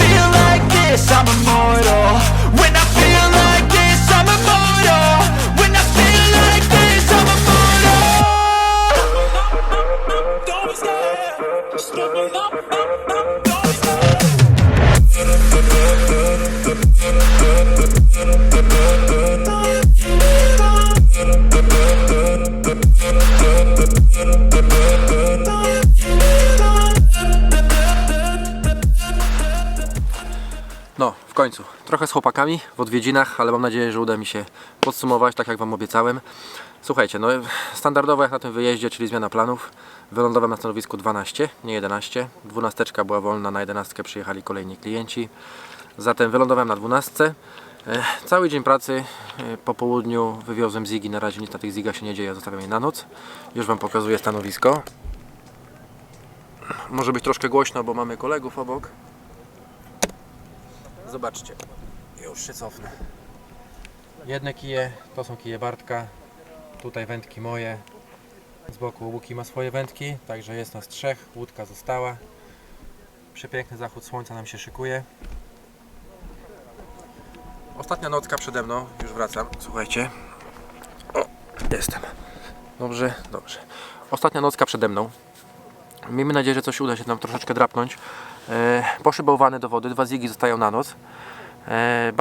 feel like this, I'm immortal. When I No, w końcu. Trochę z chłopakami w odwiedzinach, ale mam nadzieję, że uda mi się podsumować, tak jak Wam obiecałem. Słuchajcie, no standardowo jak na tym wyjeździe, czyli zmiana planów, wylądowałem na stanowisku 12, nie 11. Dwunasteczka była wolna, na 11 przyjechali kolejni klienci. Zatem wylądowałem na 12. E, Cały dzień pracy, e, po południu wywiozłem zigi, na razie nic na tych zigach się nie dzieje, zostawiam je na noc. Już Wam pokazuję stanowisko. Może być troszkę głośno, bo mamy kolegów obok. Zobaczcie, już się cofnę. Jedne kije to są kije Bartka, tutaj wędki moje. Z boku Łuki ma swoje wędki, także jest nas trzech, łódka została. Przepiękny zachód słońca nam się szykuje. Ostatnia nocka przede mną, już wracam, słuchajcie. O, jestem. Dobrze, dobrze. Ostatnia nocka przede mną. Miejmy nadzieję, że coś uda się nam troszeczkę drapnąć. E, poszły bałwany do wody, dwa zigi zostają na noc. E,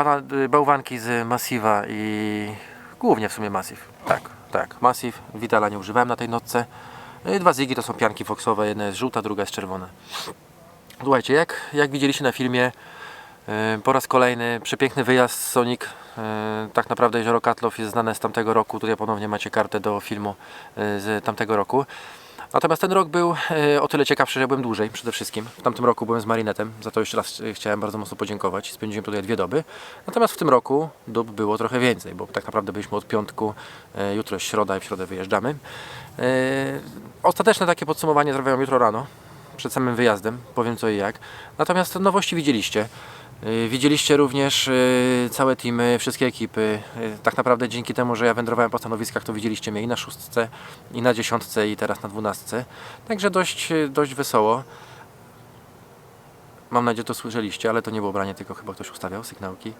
y, bałwanki z Massiva i głównie w sumie Massive. Tak, tak, Massive. Vitala nie używałem na tej nocce. No dwa zigi to są pianki foxowe, jedna jest żółta, druga jest czerwona. Słuchajcie, jak, jak widzieliście na filmie, e, po raz kolejny przepiękny wyjazd Sonic. E, Tak naprawdę Jezioro Katlow jest znane z tamtego roku. Tutaj ponownie macie kartę do filmu e, z tamtego roku. Natomiast ten rok był e, o tyle ciekawszy, że byłem dłużej przede wszystkim. W tamtym roku byłem z Marinetem, za to jeszcze raz e, chciałem bardzo mocno podziękować. Spędziłem tutaj dwie doby. Natomiast w tym roku dób było trochę więcej, bo tak naprawdę byliśmy od piątku, e, jutro jest środa i w środę wyjeżdżamy. Ostateczne takie podsumowanie zrobiłem jutro rano, przed samym wyjazdem, powiem co i jak. Natomiast nowości widzieliście. Yy, Widzieliście również yy, całe teamy, wszystkie ekipy. Yy, Tak naprawdę dzięki temu, że ja wędrowałem po stanowiskach, to widzieliście mnie i na szóstce, i na dziesiątce, i teraz na dwunastce. Także dość, dość wesoło. Mam nadzieję, to słyszeliście, ale to nie było branie, tylko chyba ktoś ustawiał sygnałki.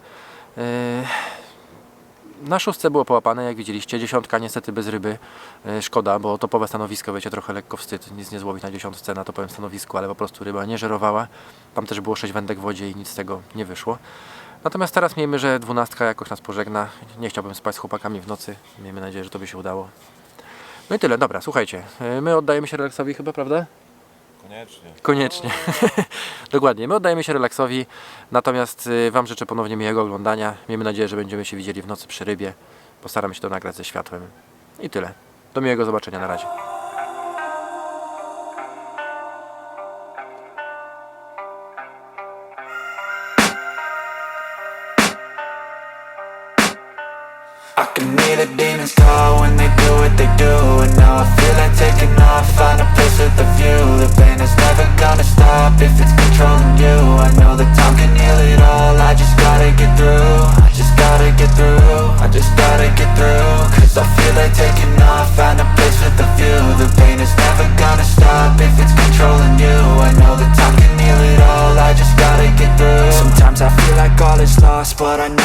Na szóstce było połapane, jak widzieliście. Dziesiątka niestety bez ryby. Yy, Szkoda, bo topowe stanowisko, wiecie, trochę lekko wstyd. Nic nie złowić na dziesiątce na topowym stanowisku, ale po prostu ryba nie żerowała. Tam też było sześć wędek w wodzie i nic z tego nie wyszło. Natomiast teraz miejmy, że dwunastka jakoś nas pożegna. Nie chciałbym spać z chłopakami w nocy. Miejmy nadzieję, że to by się udało. No i tyle, dobra, słuchajcie. yy, My oddajemy się relaksowi chyba, prawda? Koniecznie. Koniecznie. Dokładnie. My oddajemy się relaksowi, natomiast y, Wam życzę ponownie miłego oglądania. Miejmy nadzieję, że będziemy się widzieli w nocy przy rybie. Postaram się to nagrać ze światłem. I tyle. Do miłego zobaczenia na razie. I feel like taking off, find a place with a view. The pain is never gonna stop if it's controlling you. I know that time can heal it all, I just gotta get through. Sometimes I feel like all is lost, but I know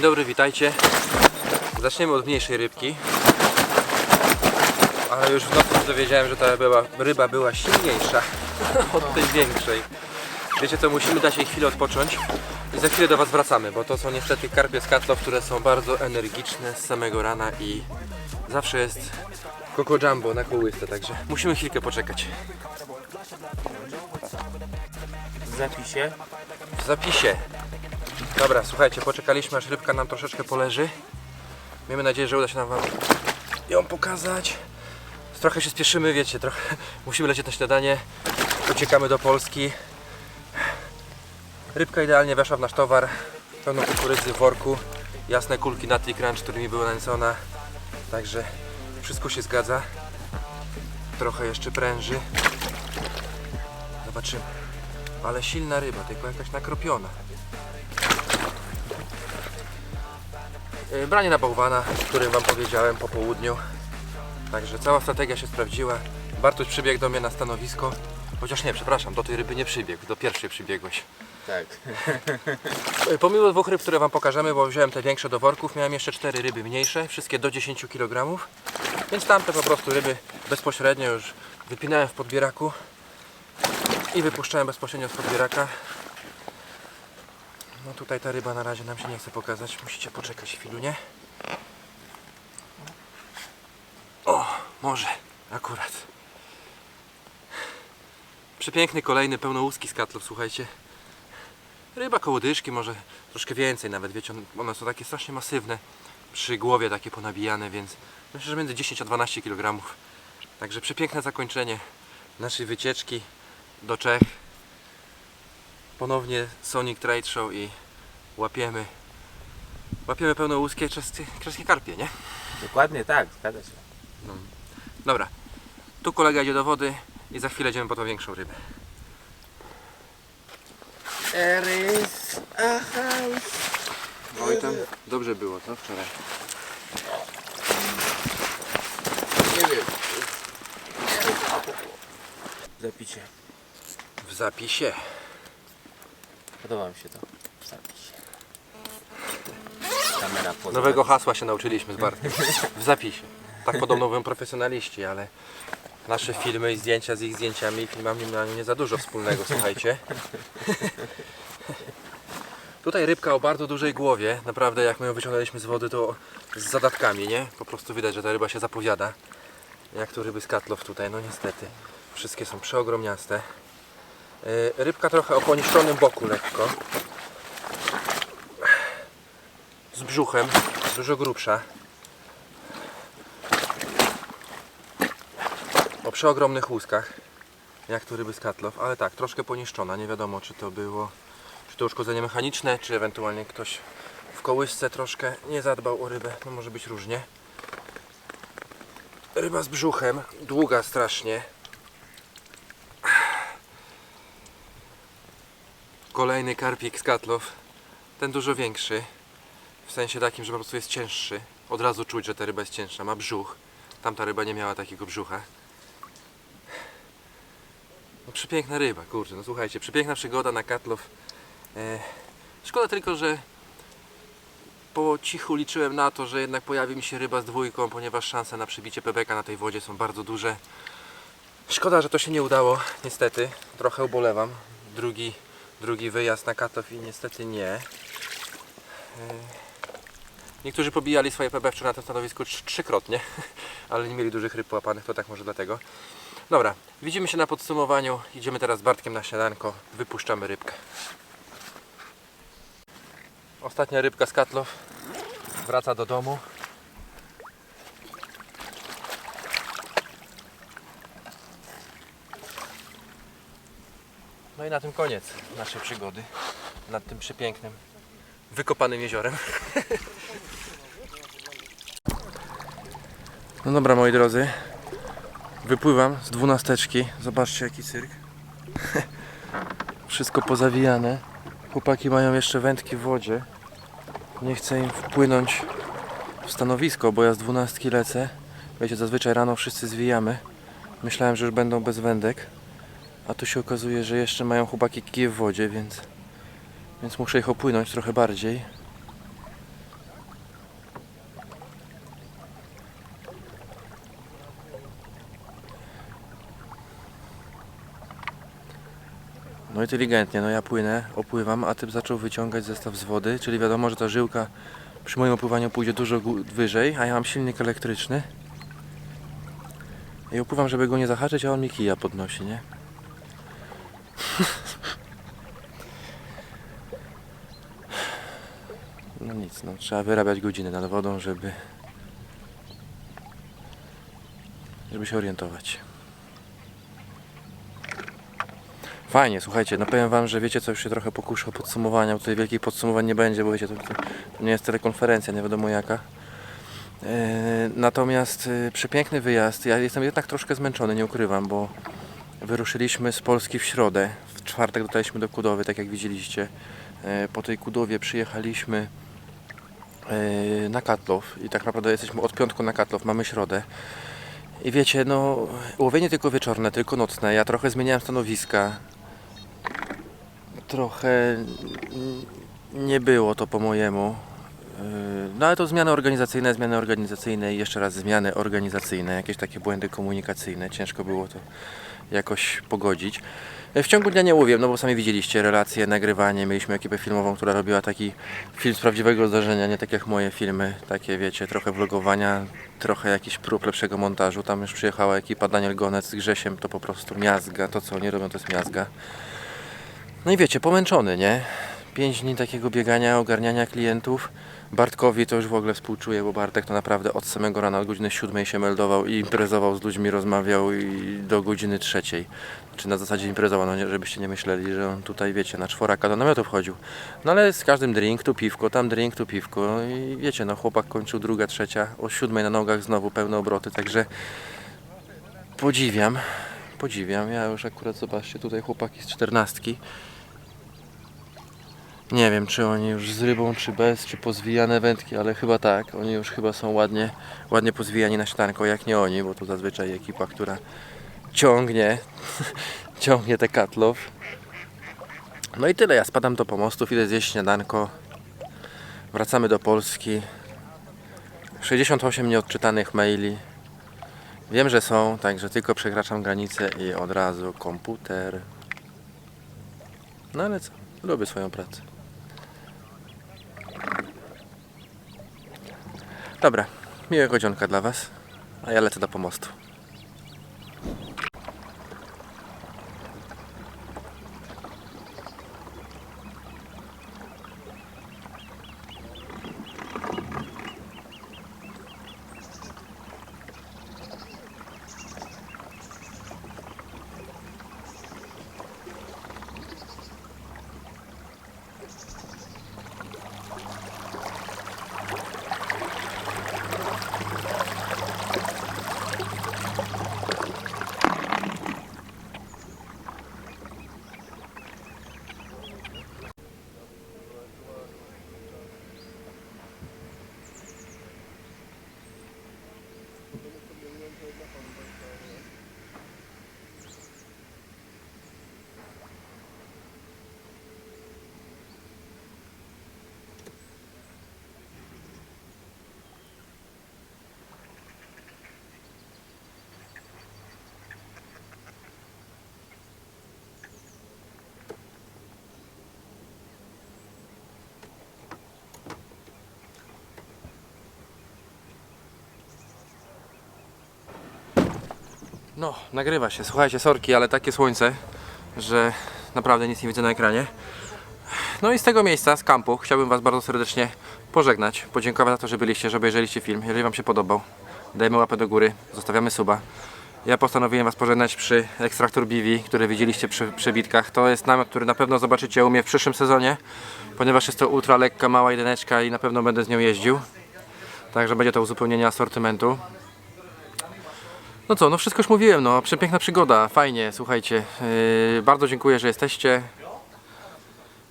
Dzień dobry, witajcie. Zaczniemy od mniejszej rybki. Ale już w nocy dowiedziałem, że ta była, ryba była silniejsza od tej większej. Wiecie co, musimy dać jej chwilę odpocząć i za chwilę do Was wracamy, bo to są niestety karpie z katlow, które są bardzo energiczne z samego rana i zawsze jest Coco Jumbo na kołysce, także musimy chwilkę poczekać. w zapisie. W zapisie. Dobra, słuchajcie, poczekaliśmy aż rybka nam troszeczkę poleży. Miejmy nadzieję, że uda się nam wam ją pokazać. Trochę się spieszymy, wiecie, trochę musimy lecieć na śniadanie. Uciekamy do Polski. Rybka idealnie weszła w nasz towar. Pełno kukurydzy w worku. Jasne kulki na crunch, którymi była nęcona. Także wszystko się zgadza. Trochę jeszcze pręży. Zobaczymy. Ale silna ryba, tylko jakaś nakropiona. Branie na bałwana, o którym Wam powiedziałem po południu. Także cała strategia się sprawdziła. Bartoś przybiegł do mnie na stanowisko. Chociaż nie, przepraszam, do tej ryby nie przybiegł, do pierwszej przybiegłeś. Tak. Yy, Pomimo dwóch ryb, które Wam pokażemy, bo wziąłem te większe do worków, miałem jeszcze cztery ryby mniejsze, wszystkie do 10 kg. Więc tamte po prostu ryby bezpośrednio już wypinałem w podbieraku i wypuszczałem bezpośrednio z podbieraka. No tutaj ta ryba na razie nam się nie chce pokazać. Musicie poczekać chwilę, O, może, akurat. Przepiękny kolejny pełnołuski skatlów, słuchajcie. Ryba koło dyszki, może troszkę więcej nawet, wiecie, on- one są takie strasznie masywne. Przy głowie takie ponabijane, więc myślę, że między 10 a 12 kg. Także przepiękne zakończenie naszej wycieczki do Czech. Ponownie Sonic Trade Show i łapiemy łapiemy pełnołuskie czeskie, czeskie karpie, nie? Dokładnie tak, zgadza się. Dobra, tu kolega idzie do wody i za chwilę idziemy po tą większą rybę. Erys, aha. Oj tam dobrze było, co wczoraj? Nie wiem. W zapisie. W zapisie. Podoba mi się to. Nowego hasła się nauczyliśmy z Bartkiem. W zapisie. Tak podobno mówią profesjonaliści, ale nasze filmy i zdjęcia z ich zdjęciami i filmami mają nie za dużo wspólnego, słuchajcie. Tutaj rybka o bardzo dużej głowie. Naprawdę jak my ją wyciągnęliśmy z wody to z zadatkami, nie? Po prostu widać, że ta ryba się zapowiada. Jak to ryby z katlow tutaj, no niestety. Wszystkie są przeogromniaste. Yy, Rybka trochę o poniszczonym boku lekko. z brzuchem, dużo grubsza. O przeogromnych łuskach, jak tu ryby z katlow, ale tak, troszkę poniszczona. Nie wiadomo, czy to było to uszkodzenie mechaniczne, czy ewentualnie ktoś w kołysce troszkę nie zadbał o rybę. No może być różnie. Ryba z brzuchem, długa strasznie. Kolejny karpik z katlow. Ten dużo większy. W sensie takim, że po prostu jest cięższy. Od razu czuć, że ta ryba jest cięższa. Ma brzuch. Tamta ryba nie miała takiego brzucha. No przepiękna ryba, kurczę, no słuchajcie, przepiękna przygoda na Katlow. E, szkoda tylko, że po cichu liczyłem na to, że jednak pojawi mi się ryba z dwójką, ponieważ szanse na przybicie pebeka na tej wodzie są bardzo duże. Szkoda, że to się nie udało, niestety. Trochę ubolewam. Drugi, drugi wyjazd na Katlow i niestety nie. E, Niektórzy pobijali swoje PB wczoraj na tym stanowisku trz- trzykrotnie, ale nie mieli dużych ryb połapanych, to tak może dlatego. Dobra, widzimy się na podsumowaniu. Idziemy teraz z Bartkiem na śniadanko. Wypuszczamy rybkę. Ostatnia rybka z Katlow wraca do domu. No i na tym koniec naszej przygody nad tym przepięknym, wykopanym jeziorem. No dobra moi drodzy, Wypływam z dwunasteczki. Zobaczcie jaki cyrk. Wszystko pozawijane. Chłopaki mają jeszcze wędki w wodzie. Nie chcę im wpłynąć w stanowisko, bo ja z dwunastki lecę. Wiecie, zazwyczaj rano wszyscy zwijamy. Myślałem, że już będą bez wędek. A tu się okazuje, że jeszcze mają chłopaki kije w wodzie, więc, więc muszę ich opłynąć trochę bardziej. No inteligentnie, no ja płynę, opływam, a typ zaczął wyciągać zestaw z wody, czyli wiadomo, że ta żyłka przy moim opływaniu pójdzie dużo wyżej, a ja mam silnik elektryczny. I opływam, żeby go nie zahaczyć, a on mi kija podnosi, nie? No nic, no trzeba wyrabiać godziny nad wodą, żeby żeby się orientować. Fajnie, słuchajcie, no powiem wam, że wiecie co, już się trochę pokuszę o podsumowania, bo tutaj wielkich podsumowań nie będzie, bo wiecie, to, to, nie jest telekonferencja, nie wiadomo jaka. E, natomiast e, przepiękny wyjazd, ja jestem jednak troszkę zmęczony, nie ukrywam, bo wyruszyliśmy z Polski w środę, w czwartek dotarliśmy do Kudowy, tak jak widzieliście. E, po tej Kudowie przyjechaliśmy e, na Katlow i tak naprawdę jesteśmy od piątku na Katlow, mamy środę. I wiecie, no łowienie tylko wieczorne, tylko nocne. Ja trochę zmieniałem stanowiska. Trochę nie było to po mojemu. Yy, No ale to zmiany organizacyjne, zmiany organizacyjne i jeszcze raz zmiany organizacyjne, jakieś takie błędy komunikacyjne. Ciężko było to jakoś pogodzić. W ciągu dnia nie łowiłem, no bo sami widzieliście relacje, nagrywanie. Mieliśmy ekipę filmową, która robiła taki film z prawdziwego zdarzenia, nie tak jak moje filmy. Takie wiecie, trochę vlogowania, trochę jakiś prób lepszego montażu. Tam już przyjechała ekipa Daniel Gonec z Grzesiem, to po prostu miazga. To co oni robią to jest miazga. No i wiecie, pomęczony, nie? Pięć dni takiego biegania, ogarniania klientów. Bartkowi to już w ogóle współczuję, bo Bartek to naprawdę od samego rana, od godziny siódmej się meldował i imprezował z ludźmi, rozmawiał i do godziny trzeciej. Czy na zasadzie imprezował, no żebyście nie myśleli, że on tutaj, wiecie, na czworaka do namiotu wchodził. No ale z każdym drink tu piwko, tam drink tu piwko i wiecie, no chłopak kończył druga, trzecia, o siódmej na nogach znowu pełne obroty, także podziwiam, podziwiam. Ja już akurat, zobaczcie, tutaj chłopaki z czternastki. Nie wiem, czy oni już z rybą, czy bez, czy pozwijane wędki, ale chyba tak. Oni już chyba są ładnie, ładnie pozwijani na śniadanko, jak nie oni, bo to zazwyczaj ekipa, która ciągnie, ciągnie te katlow. No i tyle, ja spadam do pomostów, idę zjeść śniadanko. Wracamy do Polski. 68 nieodczytanych maili. Wiem, że są, także tylko przekraczam granicę i od razu komputer. No ale co, lubię swoją pracę. Dobra, miłego dzionka dla Was, a ja lecę do pomostu. No, nagrywa się. Słuchajcie, sorki, ale takie słońce, że naprawdę nic nie widzę na ekranie. No i z tego miejsca, z kampu, chciałbym Was bardzo serdecznie pożegnać. Podziękować za to, że byliście, że obejrzeliście film. Jeżeli Wam się podobał, dajmy łapę do góry, zostawiamy suba. Ja postanowiłem Was pożegnać przy Extractor BV, który widzieliście przy przebitkach. To jest namiot, który na pewno zobaczycie u mnie w przyszłym sezonie, ponieważ jest to ultra lekka, mała jedyneczka i na pewno będę z nią jeździł. Także będzie to uzupełnienie asortymentu. No co, no wszystko już mówiłem, no przepiękna przygoda, fajnie, słuchajcie. Yy, bardzo dziękuję, że jesteście.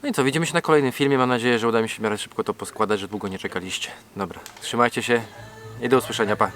No i co, widzimy się na kolejnym filmie. Mam nadzieję, że uda mi się w miarę szybko to poskładać, że długo nie czekaliście. Dobra, trzymajcie się i do usłyszenia, pa.